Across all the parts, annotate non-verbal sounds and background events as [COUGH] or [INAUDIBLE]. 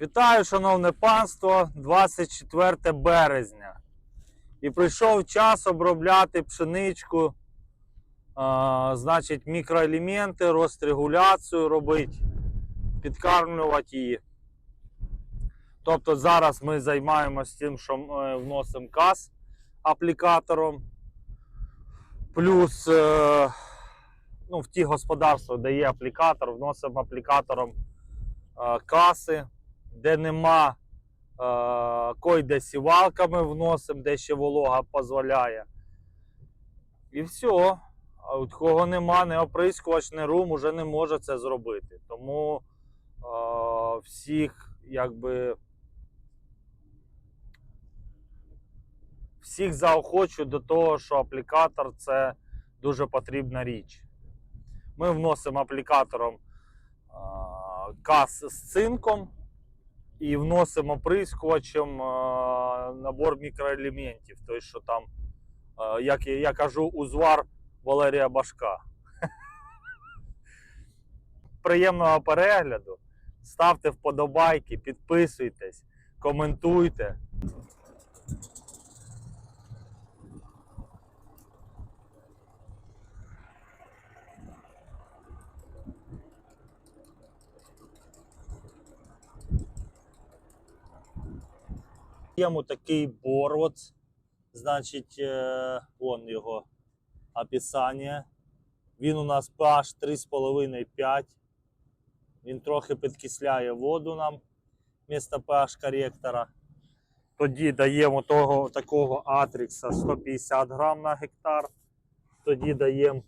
Вітаю, шановне панство, 24 березня. І прийшов час обробляти пшеничку, а, значить, мікроелементи, розрегуляцію робити, підкармлювати її. Тобто зараз ми займаємося тим, що ми вносимо каз аплікатором. Плюс е, ну, в ті господарства, де є аплікатор, вносимо аплікатором е, каси де нема е, койде сівалками вносимо, де ще волога дозволяє. І все. А от кого нема, не оприскувач, не рум, уже не може це зробити. Тому е, всіх, якби. Всіх заохочу до того, що аплікатор це дуже потрібна річ. Ми вносимо аплікатором е, каз з цинком і вносимо оприскувачем е, набор мікроелементів. Той, що там, е, як я кажу, узвар Валерія Башка. [LAUGHS] Приємного перегляду. Ставте вподобайки, підписуйтесь, коментуйте. Йому такий борвоц, значить, е, вон його описання. Він у нас pH 3,5-5. Він трохи підкисляє воду нам вмісто pH коректора. Тоді даємо того, такого атрікса 150 грам на гектар. Тоді даємо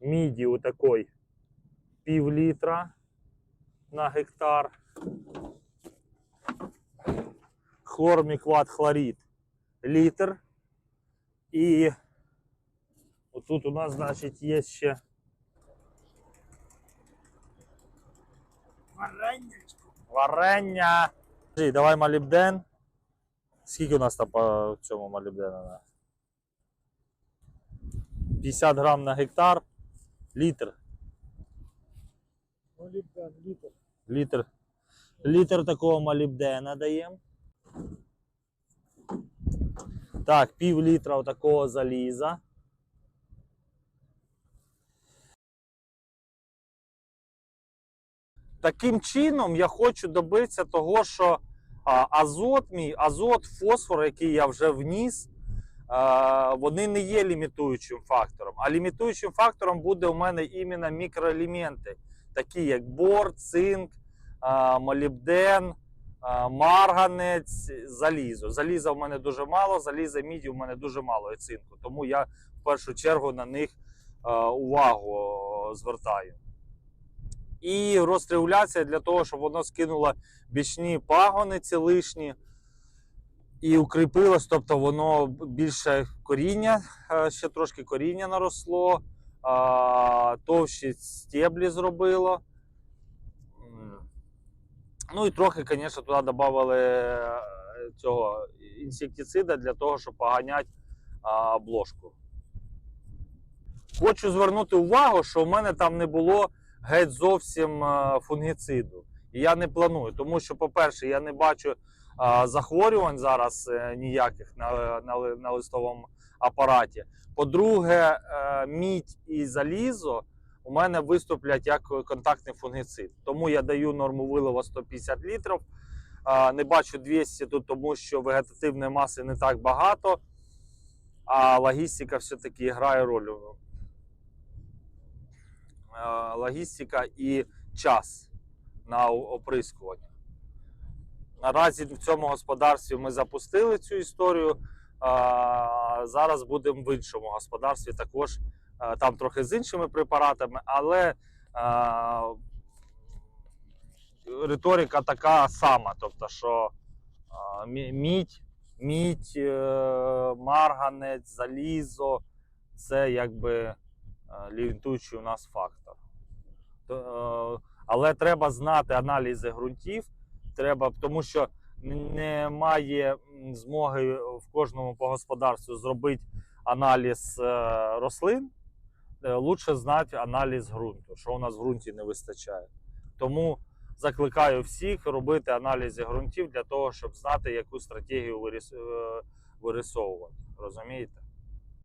міді у такої пів літра на гектар хлормікват хлорид літр. І отут у нас, значить, є ще Вареннячко. варення. Давай молібден. Скільки у нас там по цьому молібдену? 50 грам на гектар. Літр. Молібден, літр. Літр. Літр такого молібдена даємо. Так, пів літра такого заліза. Таким чином я хочу добитися того, що азот мій, азот, фосфор, який я вже вніс, вони не є лімітуючим фактором. А лімітуючим фактором буде у мене іменно мікроелементи, такі як бор, цинк, молібден, марганець, залізо. Заліза в мене дуже мало, заліза міді в мене дуже мало і цинку. Тому я в першу чергу на них увагу звертаю. І розрегуляція для того, щоб воно скинуло бічні пагони ці лишні і укріпилось, тобто воно більше коріння, е, ще трошки коріння наросло, товщі стеблі зробило. Ну і трохи, звісно, туди додали е, цього інсектицида для того, щоб поганяти обложку. Хочу звернути увагу, що в мене там не було геть зовсім е, фунгіциду. І я не планую, тому що, по-перше, я не бачу е, захворювань зараз ніяких на, на, на листовому апараті. По-друге, мідь і залізо у мене виступлять як контактний фунгіцид. Тому я даю норму вилова 150 літрів. Не бачу 200 тут, тому що вегетативної маси не так багато, а логістика все-таки грає роль. Логістика і час на оприскування. Наразі в цьому господарстві ми запустили цю історію. Зараз будемо в іншому господарстві також там трохи з іншими препаратами, але а, риторика така сама. Тобто, що а, мідь, мідь, е, марганець, залізо це якби е, лімітуючий у нас фактор. То, е, але треба знати аналізи ґрунтів, треба, тому що немає змоги в кожному по господарству зробити аналіз е, рослин. Е, Лучше знати аналіз ґрунту, що у нас в ґрунті не вистачає. Тому закликаю всіх робити аналізи ґрунтів для того, щоб знати, яку стратегію виріс- е, вирисовувати. Розумієте?